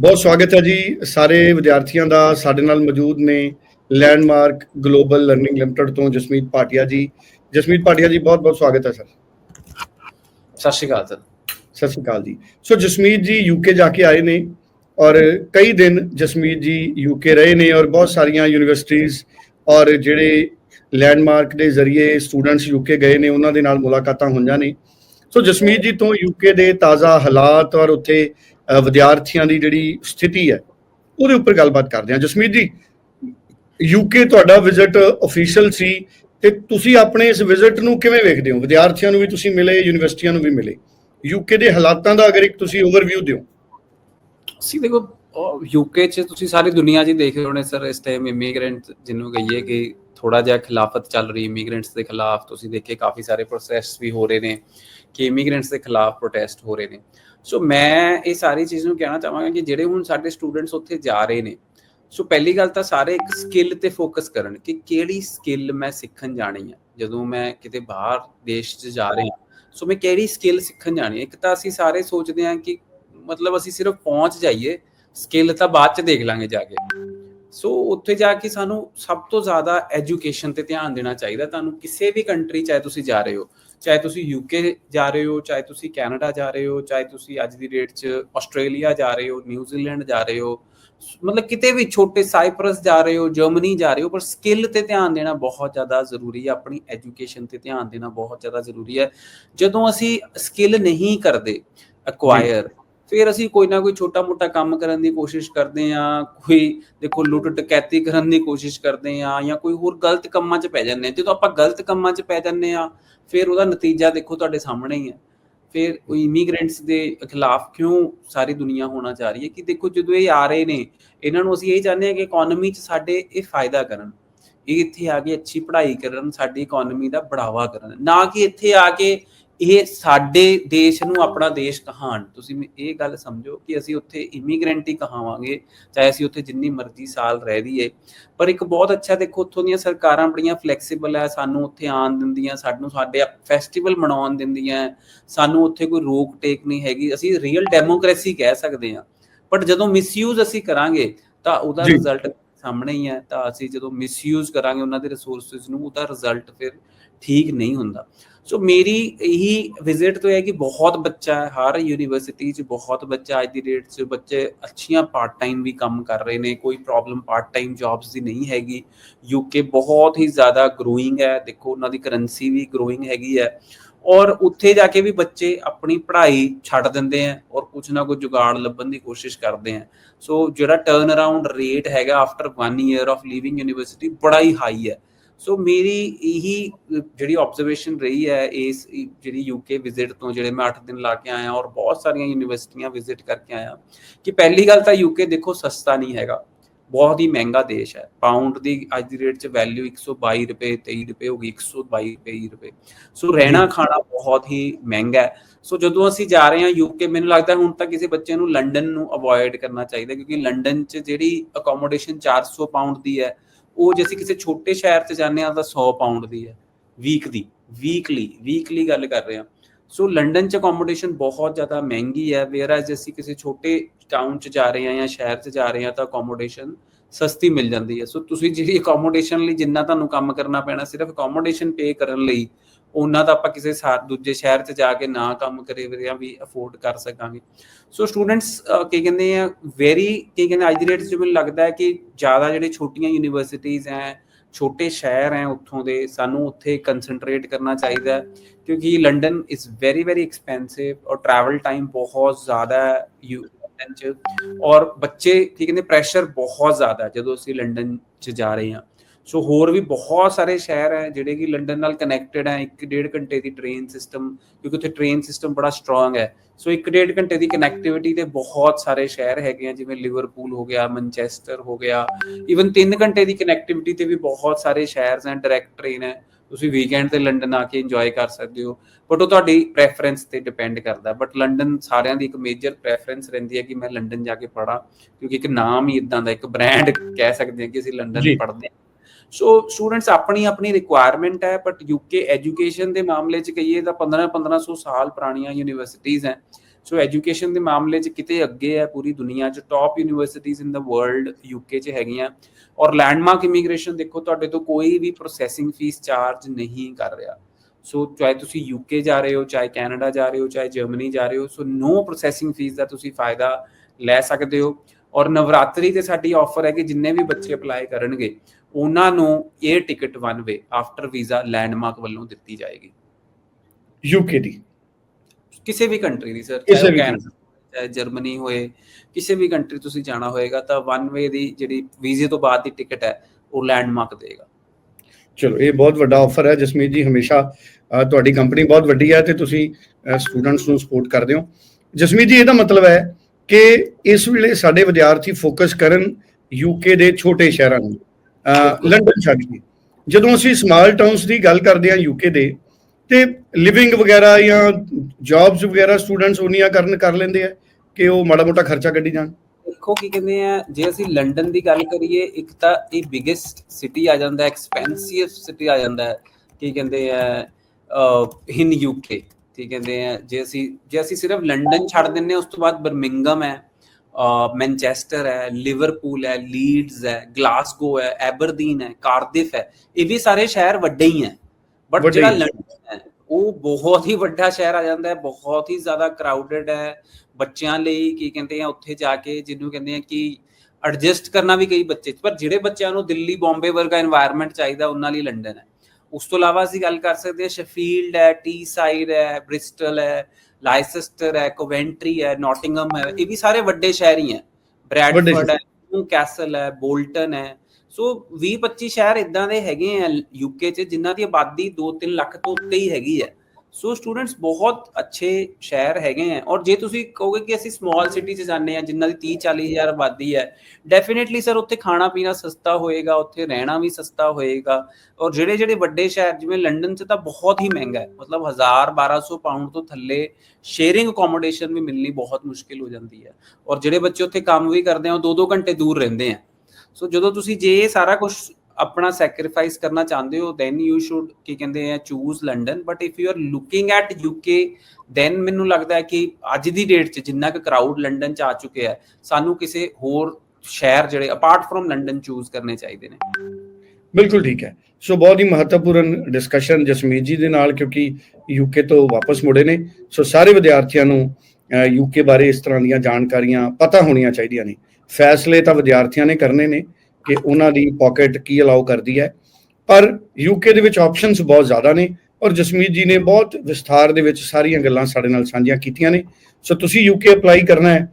ਬਹੁਤ ਸਵਾਗਤ ਹੈ ਜੀ ਸਾਰੇ ਵਿਦਿਆਰਥੀਆਂ ਦਾ ਸਾਡੇ ਨਾਲ ਮੌਜੂਦ ਨੇ ਲੈਂਡਮਾਰਕ ਗਲੋਬਲ ਲਰਨਿੰਗ ਲਿਮਟਿਡ ਤੋਂ ਜਸਮੀਤ ਪਾਟਿਆ ਜੀ। ਜਸਮੀਤ ਪਾਟਿਆ ਜੀ ਬਹੁਤ ਬਹੁਤ ਸਵਾਗਤ ਹੈ ਸਰ। ਸਤਿ ਸ਼੍ਰੀ ਅਕਾਲ ਸਰ। ਸਤਿ ਸ਼੍ਰੀ ਅਕਾਲ ਜੀ। ਸੋ ਜਸਮੀਤ ਜੀ ਯੂਕੇ ਜਾ ਕੇ ਆਏ ਨੇ ਔਰ ਕਈ ਦਿਨ ਜਸਮੀਤ ਜੀ ਯੂਕੇ ਰਹੇ ਨੇ ਔਰ ਬਹੁਤ ਸਾਰੀਆਂ ਯੂਨੀਵਰਸਿਟੀਆਂ ਔਰ ਜਿਹੜੇ ਲੈਂਡਮਾਰਕ ਦੇ ਜ਼ਰੀਏ ਸਟੂਡੈਂਟਸ ਯੂਕੇ ਗਏ ਨੇ ਉਹਨਾਂ ਦੇ ਨਾਲ ਮੁਲਾਕਾਤਾਂ ਹੋਈਆਂ ਨੇ। ਸੋ ਜਸਮੀਤ ਜੀ ਤੋਂ ਯੂਕੇ ਦੇ ਤਾਜ਼ਾ ਹਾਲਾਤ ਔਰ ਉੱਥੇ ਵਿਦਿਆਰਥੀਆਂ ਦੀ ਜਿਹੜੀ ਸਥਿਤੀ ਹੈ, ਉਹਦੇ ਉੱਪਰ ਗੱਲਬਾਤ ਕਰਦੇ ਹਾਂ। ਜਸਮੀਤ ਜੀ ਯੂਕੇ ਤੁਹਾਡਾ ਵਿਜ਼ਿਟ ਅਫੀਸ਼ੀਅਲ ਸੀ ਤੇ ਤੁਸੀਂ ਆਪਣੇ ਇਸ ਵਿਜ਼ਿਟ ਨੂੰ ਕਿਵੇਂ ਵੇਖਦੇ ਹੋ? ਵਿਦਿਆਰਥੀਆਂ ਨੂੰ ਵੀ ਤੁਸੀਂ ਮਿਲੇ, ਯੂਨੀਵਰਸਿਟੀਆਂ ਨੂੰ ਵੀ ਮਿਲੇ। ਯੂਕੇ ਦੇ ਹਾਲਾਤਾਂ ਦਾ ਅਗਰ ਇੱਕ ਤੁਸੀਂ ਓਵਰਵਿਊ ਦਿਓ। ਸੀ ਦੇਖੋ ਯੂਕੇ ਚ ਤੁਸੀਂ ਸਾਰੀ ਦੁਨੀਆ 'ਚ ਦੇਖ ਰਹੇ ਹੋਣੇ ਸਰ, ਇਸ ਟਾਈਮ ਇਮੀਗ੍ਰੈਂਟ ਜਿਹਨੂੰ ਕਹੀਏ ਕਿ ਥੋੜਾ ਜਿਹਾ ਖਿਲਾਫਤ ਚੱਲ ਰਹੀ ਇਮੀਗ੍ਰੈਂਟਸ ਦੇ ਖਿਲਾਫ ਤੁਸੀਂ ਦੇਖੇ ਕਾਫੀ ਸਾਰੇ ਪ੍ਰੋਸੈਸ ਵੀ ਹੋ ਰਹੇ ਨੇ। ਕਿ ਇਮੀਗ੍ਰੈਂਟਸ ਦੇ ਖਿਲਾਫ ਪ੍ਰੋਟੈਸਟ ਹੋ ਰਹੇ ਨੇ। ਸੋ ਮੈਂ ਇਹ ਸਾਰੀ ਚੀਜ਼ ਨੂੰ ਕਹਿਣਾ ਚਾਹਾਂਗਾ ਕਿ ਜਿਹੜੇ ਹੁਣ ਸਾਡੇ ਸਟੂਡੈਂਟਸ ਉੱਥੇ ਜਾ ਰਹੇ ਨੇ ਸੋ ਪਹਿਲੀ ਗੱਲ ਤਾਂ ਸਾਰੇ ਇੱਕ ਸਕਿੱਲ ਤੇ ਫੋਕਸ ਕਰਨ ਕਿ ਕਿਹੜੀ ਸਕਿੱਲ ਮੈਂ ਸਿੱਖਣ ਜਾਣੀ ਹੈ ਜਦੋਂ ਮੈਂ ਕਿਤੇ ਬਾਹਰ ਦੇਸ਼ 'ਚ ਜਾ ਰਹੀ ਸੋ ਮੈਂ ਕਿਹੜੀ ਸਕਿੱਲ ਸਿੱਖਣ ਜਾਣੀ ਹੈ ਇੱਕ ਤਾਂ ਅਸੀਂ ਸਾਰੇ ਸੋਚਦੇ ਹਾਂ ਕਿ ਮਤਲਬ ਅਸੀਂ ਸਿਰਫ ਪਹੁੰਚ ਜਾਈਏ ਸਕਿੱਲ ਤਾਂ ਬਾਅਦ 'ਚ ਦੇਖ ਲਾਂਗੇ ਜਾ ਕੇ। ਸੋ ਉੱਥੇ ਜਾ ਕੇ ਸਾਨੂੰ ਸਭ ਤੋਂ ਜ਼ਿਆਦਾ ਐਜੂਕੇਸ਼ਨ ਤੇ ਧਿਆਨ ਦੇਣਾ ਚਾਹੀਦਾ, ਤੁਹਾਨੂੰ ਕਿਸੇ ਵੀ ਕੰਟਰੀ ਚਾਹੇ ਤੁਸੀਂ ਜਾ ਰਹੇ ਹੋ। ਚਾਹੇ ਤੁਸੀਂ ਯੂਕੇ ਜਾ ਰਹੇ ਹੋ, ਚਾਹੇ ਤੁਸੀਂ ਕੈਨੇਡਾ ਜਾ ਰਹੇ ਹੋ, ਚਾਹੇ ਤੁਸੀਂ ਅੱਜ ਦੀ ਡੇਟ 'ਚ ਆਸਟ੍ਰੇਲੀਆ ਜਾ ਰਹੇ ਹੋ ਨਿਊਜ਼ੀਲੈਂਡ ਜਾ ਰਹੇ ਹੋ ਮਤਲਬ ਕਿਤੇ ਵੀ ਛੋਟੇ ਸਾਈਪਰਸ ਜਾ ਰਹੇ ਹੋ ਜਰਮਨੀ ਜਾ ਰਹੇ ਹੋ, ਪਰ ਸਕਿੱਲ ਤੇ ਧਿਆਨ ਦੇਣਾ ਬਹੁਤ ਜ਼ਿਆਦਾ ਜ਼ਰੂਰੀ ਹੈ, ਆਪਣੀ ਐਜੂਕੇਸ਼ਨ ਤੇ ਧਿਆਨ ਦੇਣਾ ਬਹੁਤ ਜ਼ਿਆਦਾ ਜ਼ਰੂਰੀ ਹੈ। ਜਦੋਂ ਅਸੀਂ ਸਕਿੱਲ ਨਹੀਂ ਕਰਦੇ ਅਕਵਾਇਰ ਫਿਰ ਅਸੀਂ ਕੋਈ ਨਾ ਕੋਈ ਛੋਟਾ ਮੋਟਾ ਕੰਮ ਕਰਨ ਦੀ ਕੋਸ਼ਿਸ਼ ਕਰਦੇ ਆ ਕੋਈ ਦੇਖੋ ਲੁੱਟ ਟਕੈਤੀ ਕਰਨ ਦੀ ਕੋਸ਼ਿਸ਼ ਕਰਦੇ ਆ ਜਾਂ ਕੋਈ ਹੋਰ ਗਲਤ ਕੰਮਾਂ 'ਚ ਪੈ ਜਾਂਦੇ ਆ ਜਦੋਂ ਆਪਾਂ ਗਲਤ ਕੰਮਾਂ 'ਚ ਪੈ ਜਾਂਦੇ ਆ ਫਿਰ ਉਹਦਾ ਨਤੀਜਾ ਦੇਖੋ ਤੁਹਾਡੇ ਸਾਹਮਣੇ ਹੀ ਹੈ। ਫਿਰ ਉਹ ਇਮੀਗ੍ਰੈਂਟਸ ਦੇ ਖਿਲਾਫ ਕਿਉਂ ਸਾਰੀ ਦੁਨੀਆ ਹੋਣਾ ਚਾਹ ਰਹੀ ਹੈ ਕਿ ਦੇਖੋ ਜਦੋਂ ਇਹ ਆ ਰਹੇ ਨੇ, ਇਹਨਾਂ ਨੂੰ ਅਸੀਂ ਇਹ ਚਾਹੁੰਦੇ ਹਾਂ ਕਿ ਇਕਨੋਮੀ 'ਚ ਸਾਡੇ ਇਹ ਫਾਇਦਾ ਕਰਨ। ਇਹ ਇੱਥੇ ਆ ਕੇ ਅੱਛੀ ਪੜ੍ਹਾਈ ਕਰਨ, ਸਾਡੀ ਇਕਨੋਮੀ ਦਾ ਬੜਾਵਾ ਕਰਨ। ਨਾ ਕਿ ਇੱਥੇ ਆ ਕੇ ਇਹ ਸਾਡੇ ਦੇਸ਼ ਨੂੰ ਆਪਣਾ ਦੇਸ਼ ਕਹਾਣ। ਤੁਸੀਂ ਇਹ ਗੱਲ ਸਮਝੋ ਕਿ ਅਸੀਂ ਉੱਥੇ ਇਮੀਗ੍ਰੈਂਟ ਹੀ ਕਹਾਵਾਂਗੇ ਚਾਹੇ ਅਸੀਂ ਉੱਥੇ ਜਿੰਨੀ ਮਰਜ਼ੀ ਸਾਲ ਰਹਿ ਰਹੀਏ ਪਰ ਇੱਕ ਬਹੁਤ ਅੱਛਾ ਦੇਖੋ ਉੱਥੋਂ ਦੀਆਂ ਸਰਕਾਰਾਂ ਬੜੀਆਂ ਫਲੈਕਸੀਬਲ ਹੈ ਸਾਨੂੰ ਉੱਥੇ ਆਉਣ ਦਿੰਦੀਆਂ ਸਾਨੂੰ ਸਾਡੇ ਫੈਸਟੀਵਲ ਮਨਾਉਣ ਦਿੰਦੀਆਂ ਸਾਨੂੰ ਉੱਥੇ ਕੋਈ ਰੋਕ ਟੇਕ ਨਹੀਂ ਹੈਗੀ। ਅਸੀਂ ਰੀਅਲ ਡੈਮੋਕ੍ਰੇਸੀ ਕਹਿ ਸਕਦੇ ਹਾਂ। ਬਟ ਜਦੋਂ ਮਿਸਯੂਜ਼ ਅਸੀਂ ਕਰਾਂਗੇ ਤਾਂ ਉਹਦਾ। ਰਿਜ਼ਲਟ ਸਾਹਮਣੇ ਹੀ ਹੈ, ਤਾਂ ਅਸੀਂ ਜਦੋਂ ਮਿਸਯੂਜ਼ ਕਰਾਂਗੇ ਉਹਨਾਂ ਦੇ ਰਿਸੋਰਸਸ ਨੂੰ, ਉਹਦਾ ਰਿਜ਼ਲਟ ਫਿਰ ਠੀਕ ਨਹੀਂ ਹੁੰਦਾ। ਸੋ ਮੇਰੀ ਇਹੀ ਵਿਜ਼ਿਟ ਤੋਂ ਹੈ ਕਿ ਬਹੁਤ ਬੱਚਾ ਹੈ, ਹਰ ਯੂਨੀਵਰਸਿਟੀ 'ਚ ਬਹੁਤ ਬੱਚਾ ਅੱਜ ਦੀ ਡੇਟ 'ਚ, ਬੱਚੇ ਅੱਛੀਆਂ ਪਾਰਟ ਟਾਈਮ ਵੀ ਕੰਮ ਕਰ ਰਹੇ ਨੇ, ਕੋਈ ਪ੍ਰੋਬਲਮ ਪਾਰਟ ਟਾਈਮ ਜੌਬਸ ਦੀ ਨਹੀਂ ਹੈਗੀ। ਯੂਕੇ ਬਹੁਤ ਹੀ ਜ਼ਿਆਦਾ ਗਰੋਇੰਗ ਹੈ, ਦੇਖੋ ਉਹਨਾਂ ਦੀ ਕਰੰਸੀ ਵੀ ਗਰੋਇੰਗ ਹੈਗੀ ਹੈ। ਔਰ ਉੱਥੇ ਜਾ ਕੇ ਵੀ ਬੱਚੇ ਆਪਣੀ ਪੜ੍ਹਾਈ ਛੱਡ ਦਿੰਦੇ ਆ ਔਰ ਕੁਝ ਨਾ ਕੁਝ ਜੁਗਾੜ ਲੱਭਣ ਦੀ ਕੋਸ਼ਿਸ਼ ਕਰਦੇ ਆ। ਸੋ ਜਿਹੜਾ ਟਰਨ ਅਰਾਊਂਡ ਰੇਟ ਹੈਗਾ after 1 year of living university ਬੜਾ ਹੀ ਹਾਈ ਹੈ। ਸੋ ਮੇਰੀ ਇਹੀ ਜਿਹੜੀ ਆਬਜ਼ਰਵੇਸ਼ਨ ਰਹੀ ਹੈ ਇਸ ਜਿਹੜੀ ਯੂਕੇ ਵਿਜ਼ਿਟ ਤੋਂ ਜਿਹੜੇ ਮੈਂ 8 ਦਿਨ ਲਾ ਕੇ ਆਇਆ ਔਰ ਬਹੁਤ ਸਾਰੀਆਂ ਯੂਨੀਵਰਸਿਟੀਆਂ ਵਿਜ਼ਿਟ ਕਰਕੇ ਆਇਆ ਕਿ ਪਹਿਲੀ ਗੱਲ ਤਾਂ ਯੂਕੇ ਦੇਖੋ ਸਸਤਾ ਨਹੀਂ ਹੈਗਾ। ਬਹੁਤ ਹੀ ਮਹਿੰਗਾ ਦੇਸ਼ ਹੈ। ਪਾਉਂਡ ਦੀ ਅੱਜ ਦੀ ਰੇਟ 'ਚ ਵੈਲਿਊ 122 ਰੁਪਏ 23 ਰੁਪਏ ਹੋ ਗਈ 122 ਰੁਪਏ 20 ਰੁਪਏ। ਸੋ ਰਹਿਣਾ ਖਾਣਾ ਬਹੁਤ ਹੀ ਮਹਿੰਗਾ ਹੈ। ਸੋ ਜਦੋਂ ਅਸੀਂ ਜਾ ਰਹੇ ਹਾਂ ਯੂਕੇ ਮੈਨੂੰ ਲੱਗਦਾ ਹੁਣ ਤਾਂ ਕਿਸੇ ਬੱਚੇ ਨੂੰ ਲੰਡਨ ਨੂੰ ਅਵੋਇਡ ਕਰਨਾ ਚਾਹੀਦਾ ਕਿਉਂਕਿ ਲੰਡਨ 'ਚ ਜਿਹੜੀ ਅਕੋਮੋਡੇਸ਼ਨ 400 ਪਾਉਂਡ ਦੀ ਹੈ ਉਹ ਜੇ ਅਸੀਂ ਕਿਸੇ ਛੋਟੇ ਸ਼ਹਿਰ 'ਚ ਜਾਂਦੇ ਹਾਂ ਤਾਂ 100 ਪਾਉਂਡ ਦੀ ਹੈ। ਵੀਕ ਦੀ ਵੀਕਲੀ ਵੀਕਲੀ ਗੱਲ ਕਰ ਰਹੇ ਹਾਂ। ਸੋ ਲੰਡਨ 'ਚ ਅਕੋਮੋਡੇਸ਼ਨ ਬਹੁਤ ਜ਼ਿਆਦਾ ਮਹਿੰਗੀ ਹੈ ਵੇਅਰ ਐਜ਼ ਅਸੀਂ ਕਿਸੇ ਛੋਟੇ ਟਾਊਨ 'ਚ ਜਾ ਰਹੇ ਹਾਂ ਜਾਂ ਸ਼ਹਿਰ 'ਚ ਜਾ ਰਹੇ ਹਾਂ ਤਾਂ ਅਕੋਮੋਡੇਸ਼ਨ ਸਸਤੀ ਮਿਲ ਜਾਂਦੀ ਹੈ। ਸੋ ਤੁਸੀਂ ਜਿਹੜੀ ਅਕੋਮੋਡੇਸ਼ਨ ਲਈ ਜਿੰਨਾ ਤੁਹਾਨੂੰ ਕੰਮ ਕਰਨਾ ਪੈਣਾ, ਸਿਰਫ ਅਕੋਮੋਡੇਸ਼ਨ ਪੇ ਕਰਨ ਲਈ ਉਹਨਾਂ ਦਾ ਆਪਾਂ ਕਿਸੇ ਦੂਜੇ ਸ਼ਹਿਰ 'ਚ ਜਾ ਕੇ ਨਾ ਕੰਮ ਕਰੇ ਵਰਿਆ ਵੀ ਅਫੋਰਡ ਕਰ ਸਕਾਂਗੇ। ਸੋ ਸਟੂਡੈਂਟਸ ਕੀ ਕਹਿੰਦੇ ਆ ਵੈਰੀ ਕੀ ਕਹਿੰਦੇ ਅੱਜ ਦੀ ਡੇਟ 'ਚ ਮੈਨੂੰ ਲੱਗਦਾ ਹੈ ਕਿ ਜ਼ਿਆਦਾ ਜਿਹੜੇ ਛੋਟੀਆਂ ਯੂਨੀਵਰਸਿਟੀਆਂ ਹੈ ਛੋਟੇ ਸ਼ਹਿਰ ਹੈ ਉੱਥੋਂ ਦੇ, ਸਾਨੂੰ ਉੱਥੇ ਕਨਸੈਂਟਰੇਟ ਕਰਨਾ ਚਾਹੀਦਾ ਹੈ, ਕਿਉਂਕਿ London is very very expensive ਔਰ ਟਰੈਵਲ ਟਾਈਮ ਬਹੁਤ ਜ਼ਿਆਦਾ ਹੈ ਲੰਡਨ 'ਚ ਔਰ ਬੱਚੇ ਕੀ ਕਹਿੰਦੇ ਪ੍ਰੈਸ਼ਰ ਬਹੁਤ ਜ਼ਿਆਦਾ ਜਦੋਂ ਅਸੀਂ ਲੰਡਨ 'ਚ ਜਾ ਰਹੇ ਹਾਂ। ਸੋ ਹੋਰ ਵੀ ਬਹੁਤ ਸਾਰੇ ਸ਼ਹਿਰ ਹੈ ਜਿਹੜੇ ਕਿ ਲੰਡਨ ਨਾਲ ਕਨੈਕਟਡ ਹੈ 1.5 ਘੰਟੇ ਦੀ ਟ੍ਰੇਨ ਸਿਸਟਮ ਕਿਉਂਕਿ ਉੱਥੇ ਟ੍ਰੇਨ ਸਿਸਟਮ ਬੜਾ ਸਟਰੋਂਗ ਹੈ। ਸੋ 1.5 ਘੰਟੇ ਦੀ ਕਨੈਕਟੀਵਿਟੀ ਤੇ ਬਹੁਤ ਸਾਰੇ ਸ਼ਹਿਰ ਹੈਗੇ ਆ ਜਿਵੇਂ ਲਿਵਰਪੂਲ ਹੋ ਗਿਆ ਮੈਨਚੈਸਟਰ ਹੋ ਗਿਆ। ਇਵਨ 3 ਘੰਟੇ ਦੀ ਕਨੈਕਟੀਵਿਟੀ ਤੇ ਵੀ ਬਹੁਤ ਸਾਰੇ ਸ਼ਹਿਰ ਹਨ ਡਾਇਰੈਕਟ ਟ੍ਰੇਨ ਹੈ। ਤੁਸੀਂ ਵੀਕਐਂਡ ਤੇ ਲੰਡਨ ਆ ਕੇ ਇੰਜੋਏ ਕਰ ਸਕਦੇ ਹੋ। ਬਟ ਉਹ ਤੁਹਾਡੀ ਪ੍ਰੈਫਰੈਂਸ ਤੇ ਡਿਪੈਂਡ ਕਰਦਾ ਬਟ ਲੰਡਨ ਸਾਰਿਆਂ ਦੀ ਇੱਕ ਮੇਜਰ ਪ੍ਰੈਫਰੈਂਸ ਰਹਿੰਦੀ ਹੈ ਕਿ ਮੈਂ ਲੰਡਨ ਜਾ ਕੇ ਪੜਾਂ ਕਿਉਂਕਿ ਇੱਕ ਨਾਮ ਹੀ ਇਦਾਂ ਦਾ ਇੱਕ ਬ੍ਰਾਂਡ ਕਹਿ ਸਕਦੇ ਹਾਂ ਕਿ ਅਸੀਂ ਲੰਡਨ ਹਾਂ। ਸੋ ਸਟੂਡੈਂਟਸ ਆਪਣੀ ਆਪਣੀ ਰਿਕੁਆਇਰਮੈਂਟ ਹੈ ਬਟ ਯੂਕੇ ਐਜੂਕੇਸ਼ਨ ਦੇ ਮਾਮਲੇ 'ਚ ਕਹੀਏ ਤਾਂ 15 1500 ਸਾਲ ਪੁਰਾਣੀਆਂ ਯੂਨੀਵਰਸਿਟੀਆਂ ਹੈ। ਸੋ ਐਜੂਕੇਸ਼ਨ ਦੇ ਮਾਮਲੇ 'ਚ ਕਿਤੇ ਅੱਗੇ ਹੈ ਪੂਰੀ ਦੁਨੀਆ 'ਚ। Top universities in the world UK 'ਚ ਹੈਗੀਆਂ। ਔਰ ਲੈਂਡਮਾਰਕ ਇਮੀਗ੍ਰੇਸ਼ਨ ਦੇਖੋ, ਤੁਹਾਡੇ ਤੋਂ ਕੋਈ ਵੀ ਪ੍ਰੋਸੈਸਿੰਗ ਫੀਸ ਚਾਰਜ ਨਹੀਂ ਕਰ ਰਿਹਾ। ਸੋ ਚਾਹੇ ਤੁਸੀਂ ਯੂਕੇ ਜਾ ਰਹੇ ਹੋ, ਚਾਹੇ ਕੈਨੇਡਾ ਜਾ ਰਹੇ ਹੋ, ਚਾਹੇ ਜਰਮਨੀ ਜਾ ਰਹੇ ਹੋ ਸੋ ਨੋ ਪ੍ਰੋਸੈਸਿੰਗ ਫੀਸ ਦਾ ਤੁਸੀਂ ਫਾਇਦਾ ਲੈ ਸਕਦੇ ਹੋ। ਔਰ ਨਵਰਾਤਰੀ ਤੇ ਸਾਡੀ ਆਫਰ ਹੈ ਕਿ ਜਿੰਨੇ ਵੀ ਬੱਚੇ ਅਪਲਾਈ ਕਰਨਗੇ ਉਹਨਾਂ ਨੂੰ air ticket one way after visa Landmark ਵੱਲੋਂ ਦਿੱਤੀ ਜਾਏਗੀ। ਯੂਕੇ ਦੀ। ਕਿਸੇ ਵੀ ਕੰਟਰੀ ਦੀ ਸਰ ਕਿਸੇ ਵੀ ਚਾਹੇ ਜਰਮਨੀ ਹੋਏ ਕਿਸੇ ਵੀ ਕੰਟਰੀ ਤੁਸੀਂ ਜਾਣਾ ਹੋਏਗਾ ਤਾਂ ਵਨ ਵੇ ਦੀ ਜਿਹੜੀ ਵੀਜ਼ੇ ਤੋਂ ਬਾਅਦ ਦੀ ਟਿਕਟ ਹੈ ਉਹ ਲੈਂਡਮਾਰਕ ਦੇਗਾ। ਚਲੋ ਇਹ ਬਹੁਤ ਵੱਡਾ ਆਫਰ ਹੈ। ਜਸਮੀਤ ਜੀ ਹਮੇਸ਼ਾ ਤੁਹਾਡੀ ਕੰਪਨੀ ਬਹੁਤ ਵੱਡੀ ਹੈ ਤੇ ਤੁਸੀਂ ਸਟੂਡੈਂਟਸ ਨੂੰ ਸਪੋਰਟ ਕਰਦੇ ਹੋ। ਜਸਮੀਤ ਜੀ ਇਹਦਾ ਮਤਲਬ ਹੈ ਕਿ ਇਸ ਵੇਲੇ ਸਾਡੇ ਵਿਦਿਆਰਥੀ ਫੋਕਸ ਕਰਨ ਯੂਕੇ ਦੇ ਛੋਟੇ ਸ਼ਹਿਰਾਂ ਨੂੰ। ਲੰਡਨ ਛੱਡ ਕੇ। ਜਦੋਂ ਅਸੀਂ ਸਮਾਲ ਟਾਊਨਸ ਦੀ ਗੱਲ ਕਰਦੇ ਹਾਂ ਯੂਕੇ ਦੇ ਤੇ ਲਿਵਿੰਗ ਵਗੈਰਾ ਜਾਂ ਜੌਬਸ ਵਗੈਰਾ ਸਟੂਡੈਂਟਸ ਉਹਨੀਆਂ ਕਰਨ ਕਰ ਲੈਂਦੇ ਆ ਕਿ ਉਹ ਮਾੜਾ ਮੋਟਾ ਖਰਚਾ ਕੱਢੀ ਜਾਣ? ਦੇਖੋ ਕੀ ਕਹਿੰਦੇ ਆ ਜੇ ਅਸੀਂ ਲੰਡਨ ਦੀ ਗੱਲ ਕਰੀਏ ਇੱਕ ਤਾਂ ਇਹ ਬਿਗੇਸਟ ਸਿਟੀ ਆ ਜਾਂਦਾ ਐਕਸਪੈਂਸਿਵ ਸਿਟੀ ਆ ਜਾਂਦਾ ਹੈ ਕੀ ਕਹਿੰਦੇ ਆ ਇਨ ਯੂਕੇ ਠੀਕ ਕਹਿੰਦੇ ਆ ਜੇ ਅਸੀਂ ਜੇ ਅਸੀਂ ਸਿਰਫ ਲੰਡਨ ਛੱਡ ਦਿੰਨੇ ਉਸ ਤੋਂ ਬਾਅਦ ਬਰਮਿੰਗਮ ਹੈ ਮੈਨਚੈਸਟਰ ਹੈ ਲਿਵਰਪੂਲ ਹੈ ਲੀਡਸ ਹੈ ਗਲਾਸਗੋ ਹੈ ਐਬਰਦੀਨ ਹੈ ਕਾਰਡਿਫ ਹੈ ਇਹ ਵੀ ਸਾਰੇ ਸ਼ਹਿਰ ਵੱਡੇ ਹੀ ਹੈ। ਬਟ ਜਿਹੜਾ ਲੰਡਨ ਹੈ। ਉਹ ਬਹੁਤ ਹੀ ਵੱਡਾ ਸ਼ਹਿਰ ਆ ਜਾਂਦਾ ਹੈ ਬਹੁਤ ਹੀ ਜ਼ਿਆਦਾ ਕਰਾਊਡਡ ਹੈ ਬੱਚਿਆਂ ਲਈ ਕੀ ਕਹਿੰਦੇ ਆ ਉੱਥੇ ਜਾ ਕੇ ਜਿਹਨੂੰ ਕਹਿੰਦੇ ਆ ਕਿ ਅਡਜਸਟ ਕਰਨਾ ਵੀ ਕਈ ਬੱਚੇ ਪਰ ਜਿਹੜੇ ਬੱਚਿਆਂ ਨੂੰ ਦਿੱਲੀ ਬੰਬੇ ਵਰਗਾ এনवायरमेंट ਚਾਹੀਦਾ ਉਹਨਾਂ ਲਈ ਲੰਡਨ ਹੈ। ਉਸ ਤੋਂ ਇਲਾਵਾ ਅਸੀਂ ਗੱਲ ਕਰ ਸਕਦੇ ਹਾਂ ਸ਼ੈਫੀਲਡ ਹੈ ਟੀ ਸਾਈਡ ਹੈ ਬ੍ਰਿਸਟਲ ਹੈ ਲਾਈਸੈਸਟਰ ਹੈ ਕੋਵੈਂਟਰੀ ਹੈ ਨੌਟਿੰਗਮ ਹੈ ਇਹ ਵੀ ਸਾਰੇ ਵੱਡੇ ਸ਼ਹਿਰ ਹੀ ਹੈ। ਬ੍ਰੈਡਫੋਰਡ ਹੈ ਨਿਊ ਕੈਸਲ ਹੈ ਬੋਲਟਨ ਹੈ। ਸੋ 20 25 ਸ਼ਹਿਰ ਇਦਾਂ ਦੇ ਹੈਗੇ ਆ ਯੂਕੇ 'ਚ ਜਿਨ੍ਹਾਂ ਦੀ ਆਬਾਦੀ 2-3 ਲੱਖ ਤੋਂ ਉੱਤੇ ਹੀ ਹੈਗੀ ਹੈ। ਸੋ ਸਟੂਡੈਂਟਸ ਬਹੁਤ ਅੱਛੇ ਸ਼ਹਿਰ ਹੈਗੇ ਆ ਔਰ ਜੇ ਤੁਸੀਂ ਕਹੋਗੇ ਕਿ ਅਸੀਂ ਸਮਾਲ ਸਿਟੀ 'ਚ ਜਾਂਦੇ ਆ ਜਿਨ੍ਹਾਂ ਦੀ 30 40 ਹਜ਼ਾਰ ਆਬਾਦੀ ਹੈ ਡੈਫੀਨਿਟਲੀ ਸਰ ਉੱਥੇ ਖਾਣਾ ਪੀਣਾ ਸਸਤਾ ਹੋਏਗਾ, ਉੱਥੇ ਰਹਿਣਾ ਵੀ ਸਸਤਾ ਹੋਏਗਾ। ਔਰ ਜਿਹੜੇ ਜਿਹੜੇ ਵੱਡੇ ਸ਼ਹਿਰ ਜਿਵੇਂ ਲੰਡਨ 'ਚ ਤਾਂ ਬਹੁਤ ਹੀ ਮਹਿੰਗਾ ਹੈ। ਮਤਲਬ 1000 1200 ਪਾਉਂਡ ਤੋਂ ਥੱਲੇ ਸ਼ੇਅਰਿੰਗ ਅਕੋਮੋਡੇਸ਼ਨ ਵੀ ਮਿਲਣੀ ਬਹੁਤ ਮੁਸ਼ਕਿਲ ਹੋ ਜਾਂਦੀ ਹੈ। ਔਰ ਜਿਹੜੇ ਬੱਚੇ ਉੱਥੇ ਕੰਮ ਵੀ ਕਰਦੇ ਆ, ਉਹ 2-2 ਘੰਟੇ ਦੂਰ ਰਹਿੰਦੇ ਆ। ਸੋ ਜਦੋਂ ਤੁਸੀਂ ਜੇ ਸਾਰਾ ਕੁਝ ਆਪਣਾ ਸੈਕਰੀਫਾਈਸ ਕਰਨਾ ਚਾਹੁੰਦੇ ਹੋ ਦੈਨ ਯੂ ਸ਼ੁੱਡ ਕੀ ਕਹਿੰਦੇ ਆ choose London but if you are looking at UK then ਮੈਨੂੰ ਲੱਗਦਾ ਹੈ ਕਿ ਅੱਜ ਦੀ ਡੇਟ 'ਚ ਜਿੰਨਾ ਕੁ ਕਰਾਊਡ ਲੰਡਨ 'ਚ ਆ ਚੁੱਕਿਆ ਹੈ, ਸਾਨੂੰ ਕਿਸੇ ਹੋਰ ਸ਼ਹਿਰ ਜਿਹੜੇ ਅਪਾਰਟ ਫਰਮ ਲੰਡਨ ਚੂਜ਼ ਕਰਨੇ ਚਾਹੀਦੇ ਨੇ। ਬਿਲਕੁਲ ਠੀਕ ਹੈ। ਸੋ ਬਹੁਤ ਹੀ ਮਹੱਤਵਪੂਰਨ ਡਿਸਕਸ਼ਨ ਜਸਮੀਤ ਜੀ ਦੇ ਨਾਲ, ਕਿਉਂਕਿ ਯੂਕੇ ਤੋਂ ਵਾਪਸ ਮੁੜੇ ਨੇ। ਸੋ ਸਾਰੇ ਵਿਦਿਆਰਥੀਆਂ ਨੂੰ ਯੂਕੇ ਬਾਰੇ ਇਸ ਤਰ੍ਹਾਂ ਦੀਆਂ ਜਾਣਕਾਰੀਆਂ ਪਤਾ ਹੋਣੀਆਂ ਚਾਹੀਦੀਆਂ ਨੇ। ਫੈਸਲੇ ਤਾਂ ਵਿਦਿਆਰਥੀਆਂ ਨੇ ਕਰਨੇ ਨੇ। ਕਿ ਉਹਨਾਂ ਦੀ ਪਾਕਟ ਕੀ ਅਲਾਉ ਕਰਦੀ ਹੈ। ਪਰ ਯੂਕੇ ਦੇ ਵਿੱਚ ਆਪਸ਼ਨਸ ਬਹੁਤ ਜ਼ਿਆਦਾ ਨੇ ਔਰ ਜਸਮੀਤ ਜੀ ਨੇ ਬਹੁਤ ਵਿਸਥਾਰ ਦੇ ਵਿੱਚ ਸਾਰੀਆਂ ਗੱਲਾਂ ਸਾਡੇ ਨਾਲ ਸਾਂਝੀਆਂ ਕੀਤੀਆਂ ਨੇ। ਸੋ ਤੁਸੀਂ ਯੂਕੇ ਅਪਲਾਈ ਕਰਨਾ ਹੈ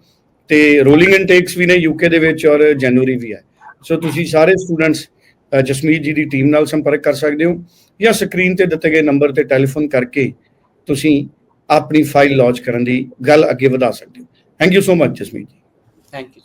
ਤੇ ਰੋਲਿੰਗ ਇਨਟੇਕਸ ਵੀ ਨੇ ਯੂਕੇ ਦੇ ਵਿੱਚ ਔਰ ਜਨਵਰੀ ਵੀ ਹੈ। ਸੋ ਤੁਸੀਂ ਸਾਰੇ ਸਟੂਡੈਂਟਸ ਜਸਮੀਤ ਜੀ ਦੀ ਟੀਮ ਨਾਲ ਸੰਪਰਕ ਕਰ ਸਕਦੇ ਹੋ ਜਾਂ ਸਕਰੀਨ ਤੇ ਦਿੱਤੇ ਗਏ ਨੰਬਰ ਤੇ ਟੈਲੀਫੋਨ ਕਰਕੇ ਤੁਸੀਂ ਆਪਣੀ ਫਾਈਲ ਲਾਂਚ ਕਰਨ ਦੀ ਗੱਲ ਅੱਗੇ ਵਧਾ ਸਕਦੇ ਹੋ। Thank you so much Jasmeet ji. Thank you